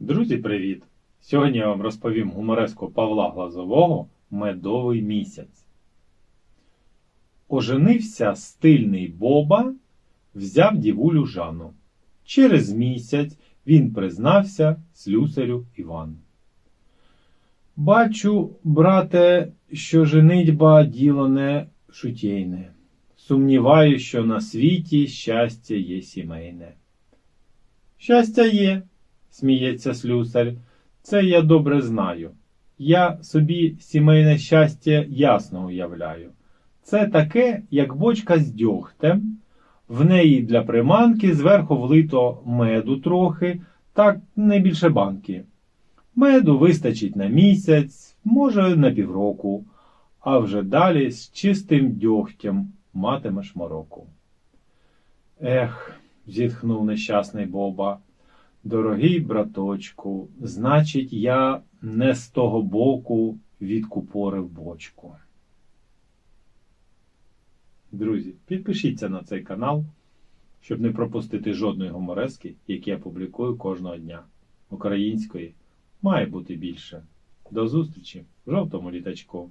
Друзі, привіт! Сьогодні я вам розповім гумореску Павла Глазового Медовий місяць. Оженився стильний Боба, взяв дівулю Жанну. Через місяць він признався слюсарю Івану. Бачу, брате, що женитьба діло не шутєйне. Сумніваю, що на світі щастя є сімейне. Щастя є, сміється слюсар. Це я добре знаю. Я собі сімейне щастя ясно уявляю. Це таке, як бочка з дьогтем, в неї для приманки зверху влито меду трохи, так не більше банки. Меду вистачить на місяць, може на півроку, а вже далі з чистим дьогтям матимеш мороку. Ех, зітхнув нещасний Боба. Дорогий браточку, значить, я не з того боку відкупорив бочку. Друзі, підпишіться на цей канал, щоб не пропустити жодної гуморески, які я публікую кожного дня. Української має бути більше. До зустрічі в жовтому літачку.